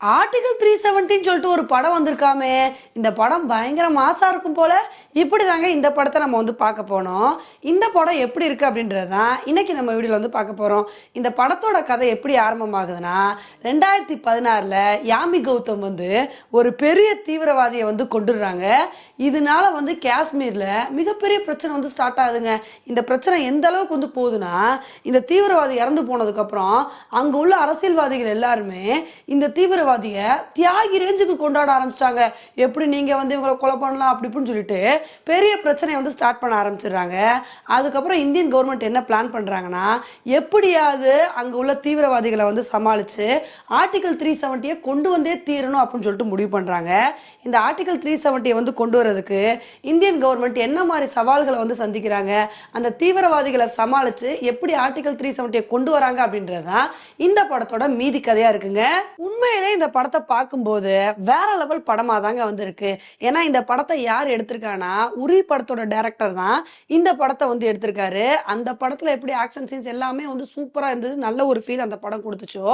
Article three செவன்ட்டின்னு சொல்லிட்டு ஒரு படம் வந்திருக்காமே. இந்த படம் பயங்கர மாசா இருக்கும் போல. இப்படி தாங்க இந்த படத்தை நம்ம வந்து பார்க்க போனோம். இந்த படம் எப்படி இருக்கு அப்படின்றது தான் இன்னைக்கு நம்ம வீடியோவில் வந்து பார்க்க போகிறோம் இந்த படத்தோட கதை எப்படி ஆரம்பமாகுதுன்னா ரெண்டாயிரத்தி பதினாறில் யாமி கௌதம் வந்து ஒரு பெரிய தீவிரவாதியை வந்து கொண்டுடுறாங்க. இதனால வந்து காஷ்மீரில் மிகப்பெரிய பிரச்சனை வந்து ஸ்டார்ட் ஆகுதுங்க. இந்த பிரச்சனை எந்த அளவுக்கு வந்து போகுதுன்னா இந்த தீவிரவாதி இறந்து போனதுக்கப்புறம் அங்கே உள்ள அரசியல்வாதிகள் எல்லாருமே இந்த தீவிரவாதியை தியாகி ரேஞ்சுக்கு கொண்டாட ஆரம்பிச்சிட்டாங்க. எப்படி நீங்கள் வந்து இவங்களை கொலை பண்ணலாம் அப்படி இப்படின்னு சொல்லிட்டு பெரிய பிரச்சனையை வந்து ஸ்டார்ட் பண்ண ஆரம்பிச்சிடுறாங்க. அதுக்கப்புறம் இந்தியன் கவர்மெண்ட் என்ன பிளான் பண்றாங்கன்னா எப்படியாவது அங்கே உள்ள தீவிரவாதிகளை வந்து சமாளிச்சு ஆர்டிகல் த்ரீ செவன்ட்டியை கொண்டு வந்தே தீரணும் அப்படின்னு சொல்லிட்டு முடிவு பண்றாங்க. இந்த ஆர்டிகல் த்ரீ செவன்ட்டியை வந்து கொண்டு வரதுக்கு இந்தியன் கவர்மெண்ட் என்ன மாதிரி சவால்களை வந்து சந்திக்கிறாங்க அந்த தீவிரவாதிகளை சமாளிச்சு எப்படி ஆர்டிகல் த்ரீ செவன்ட்டியை கொண்டு வராங்க அப்படின்றது தான் இந்த படத்தோட மீதி கதையா இருக்குங்க. உண்மையிலே இந்த படத்தை பார்க்கும்போது வேற லெவல் படமாக தாங்க வந்திருக்கு. ஏன்னா இந்த படத்தை யார் பார்த்தீங்கன்னா உரி படத்தோட டேரக்டர் தான் இந்த படத்தை வந்து எடுத்திருக்காரு. அந்த படத்தில் எப்படி ஆக்ஷன் சீன்ஸ் எல்லாமே வந்து சூப்பராக இருந்தது. நல்ல ஒரு ஃபீல் அந்த படம் கொடுத்துச்சோ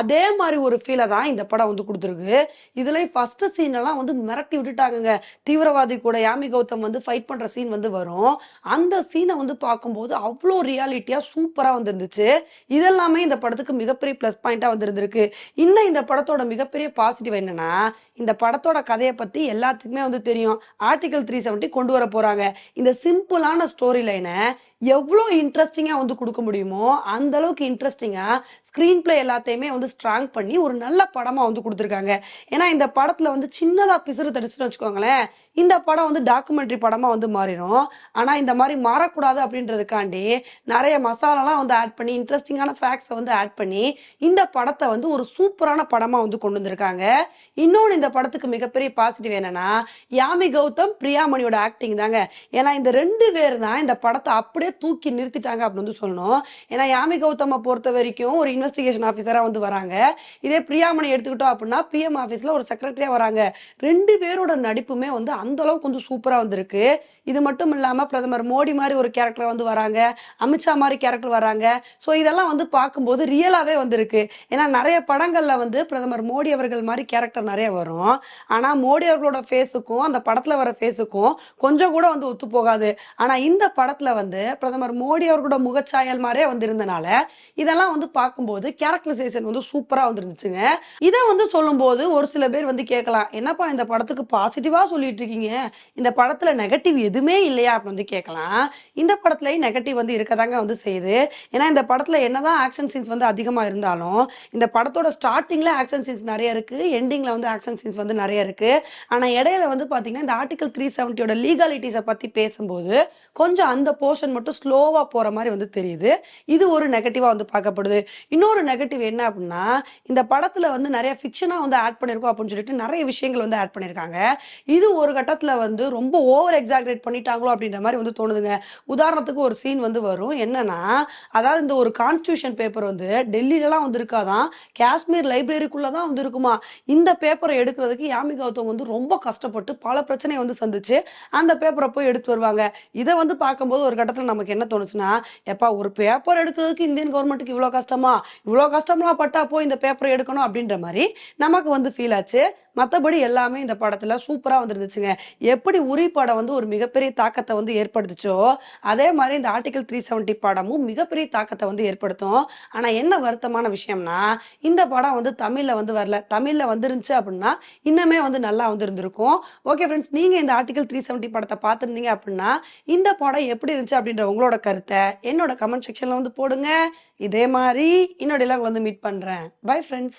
அதே மாதிரி ஒரு ஃபீலை தான் இந்த படம் வந்து கொடுத்துருக்கு. இதுலேயும் ஃபஸ்ட்டு சீன் எல்லாம் வந்து மிரட்டி விட்டுட்டாங்கங்க. தீவிரவாதி கூட யாமி கௌதம் வந்து ஃபைட் பண்ணுற சீன் வந்து வரும். அந்த சீனை வந்து பார்க்கும்போது அவ்வளோ ரியாலிட்டியாக சூப்பராக வந்துருந்துச்சு. இதெல்லாமே இந்த படத்துக்கு மிகப்பெரிய ப்ளஸ் பாயிண்ட்டாக வந்துருந்துருக்கு. இன்னும் இந்த படத்தோட மிகப்பெரிய பாசிட்டிவ் என்னன்னா இந்த படத்தோட கதையை பற்றி எல்லாத்துக்குமே வந்து தெரியும். ஆர்டிகல் த்ரீ செவன் கொண்டு வர போறாங்க. இந்த சிம்பிளான ஸ்டோரி லைனை எவ்வளோ இன்ட்ரெஸ்டிங்காக வந்து கொடுக்க முடியுமோ அந்த அளவுக்கு இன்ட்ரெஸ்டிங்காக ஸ்க்ரீன் பிளே எல்லாத்தையுமே வந்து ஸ்ட்ராங் பண்ணி ஒரு நல்ல படமாக வந்து கொடுத்துருக்காங்க. ஏன்னா இந்த படத்தில் வந்து சின்னதாக பிசுறு தடிச்சுன்னு வச்சுக்கோங்களேன் இந்த படம் வந்து டாக்குமெண்ட்ரி படமாக வந்து மாறிடும் ஆனால் இந்த மாதிரி மாறக்கூடாது அப்படின்றதுக்காண்டி நிறைய மசாலாலாம் வந்து ஆட் பண்ணி இன்ட்ரெஸ்டிங்கான ஃபேக்ட்ஸை வந்து ஆட் பண்ணி இந்த படத்தை வந்து ஒரு சூப்பரான படமாக வந்து கொண்டு வந்திருக்காங்க. இன்னொன்று இந்த படத்துக்கு மிகப்பெரிய பாசிட்டிவ் என்னன்னா யாமி கௌதம் பிரியாமணியோட ஆக்டிங் தாங்க. ஏன்னா இந்த ரெண்டு பேர் தான் இந்த படத்தை அப்படியே தூக்கி நிறுத்திட்டாங்க அப்படின்னு வந்து சொல்லணும். ஏன்னா யாமி கௌதமை பொறுத்த வரைக்கும் ஒரு இன்வெஸ்டிகேஷன் ஆஃபீஸராக வந்து வராங்க. இதே பிரியாமணி எடுத்துக்கிட்டோம் அப்படின்னா பிஎம் ஆஃபீஸில் ஒரு செக்ரட்டரியாக வராங்க. ரெண்டு பேரோட நடிப்புமே வந்து அந்த அளவுக்கு கொஞ்சம் சூப்பராக வந்திருக்கு. இது மட்டும் இல்லாமல் பிரதமர் மோடி மாதிரி ஒரு கேரக்டர் வந்து வராங்க. அமித்ஷா மாதிரி கேரக்டர் வராங்க. ஸோ இதெல்லாம் வந்து பார்க்கும்போது ரியலாகவே வந்திருக்கு. ஏன்னா நிறைய படங்களில் வந்து பிரதமர் மோடி அவர்கள் மாதிரி கேரக்டர் நிறைய வரும். ஆனால் மோடி அவர்களோட ஃபேஸுக்கும் அந்த படத்தில் வர ஃபேஸுக்கும் கொஞ்சம் கூட வந்து ஒத்து போகாது. ஆனால் இந்த படத்தில் வந்து பிரதமர் மோடி அவர்களோட முகச்சாயல் மாதிரியே வந்திருந்தனால இதெல்லாம் வந்து பார்க்கும்போது கேரக்டரைசேஷன் வந்து சூப்பராக வந்துருந்துச்சுங்க. இதை வந்து சொல்லும்போது ஒரு சில பேர் வந்து கேட்கலாம் என்னப்பா இந்த படத்துக்கு பாசிட்டிவாக சொல்லிட்டு இருக்கீங்க? இந்த படத்தில் நெகட்டிவ் எதுவுமே இல்லையா? அப்படின்னு வந்து கேட்கலாம். இந்த படத்துலேயும் நெகட்டிவ் வந்து இருக்கதாங்க வந்து செய்யுது. ஏன்னா இந்த படத்தில் என்னதான் ஆக்ஷன் சீன்ஸ் வந்து அதிகமாக இருந்தாலும் இந்த படத்தோட ஸ்டார்டிங்கில் ஆக்ஷன் சீன்ஸ் நிறைய இருக்கு எண்டிங்கில் வந்து ஆக்ஷன் சீன்ஸ் வந்து நிறைய இருக்கு. ஆனால் இடையில வந்து பார்த்தீங்கன்னா இந்த ஆர்டிகல் த்ரீ செவன்ட்டியோட லீகாலிட்டிஸை பற்றி பேசும்போது கொஞ்சம் அந்த போர்ஷன் மட்டும் ஸ்லோவாக போகிற மாதிரி வந்து தெரியுது. இது ஒரு நெகட்டிவாக வந்து பார்க்கப்படுது. இன்னொரு நெகட்டிவ் என்ன அப்படின்னா இந்த படத்தில் வந்து நிறைய ஃபிக்ஷனாக வந்து ஆட் பண்ணியிருக்கோம் அப்படின்னு சொல்லிட்டு நிறைய விஷயங்கள் வந்து ஆட் பண்ணியிருக்காங்க. இது ஒரு கட்டத்தில் வந்து ரொம்ப ஓவர் எக்ஸாக்ரேட் பண்ணிட்டாங்களோ அப்படின்ற மாதிரி வந்து தோணுதுங்க. உதாரணத்துக்கு ஒரு சீன் வந்து வரும். என்னன்னா அதாவது இந்த ஒரு கான்ஸ்டியூஷன் பேப்பர் வந்து டெல்லியிலலாம் வந்து இருக்காதான். காஷ்மீர் லைப்ரரிக்குள்ளே தான் வந்து இருக்குமா? இந்த பேப்பரை எடுக்கிறதுக்கு யாமி கௌதம் வந்து ரொம்ப கஷ்டப்பட்டு பல பிரச்சனையை வந்து சந்திச்சு அந்த பேப்பரை போய் எடுத்து வருவாங்க. இதை வந்து பார்க்கும்போது ஒரு கட்டத்தில் நமக்கு என்ன தோணுச்சுன்னா எப்பா ஒரு பேப்பர் எடுக்கிறதுக்கு இந்தியன் கவர்மெண்ட்டுக்கு இவ்வளோ கஷ்டமா? இவ்வளோ கஷ்டம்லாம் பட்டா போய் இந்த பேப்பர் எடுக்கணும் அப்படின்ற மாதிரி நமக்கு வந்து ஃபீல் ஆச்சு. மற்றபடி எல்லாமே இந்த படத்தில் சூப்பராக வந்துருந்துச்சுங்க. எப்படி உரி படம் வந்து ஒரு மிகப்பெரிய தாக்கத்தை வந்து ஏற்படுத்துச்சோ அதே மாதிரி இந்த ஆர்டிகல் த்ரீ செவன்ட்டி படமும் மிகப்பெரிய தாக்கத்தை வந்து ஏற்படுத்தும். ஆனால் என்ன வருத்தமான விஷயம்னா இந்த படம் வந்து தமிழில் வந்து வரல. தமிழில் வந்துருந்துச்சு அப்படின்னா இன்னுமே வந்து நல்லா வந்து இருந்திருக்கும் ஓகே ஃப்ரெண்ட்ஸ் நீங்கள் இந்த ஆர்டிகல் த்ரீ செவன்ட்டி படத்தை பார்த்துருந்தீங்க அப்படின்னா இந்த படம் எப்படி இருந்துச்சு அப்படின்ற உங்களோட கருத்தை என்னோட கமெண்ட் செக்ஷனில் வந்து போடுங்க. இதே மாதிரி இன்னொடையில உங்களை வந்து மீட் பண்ணுறேன் பை ஃப்ரெண்ட்ஸ்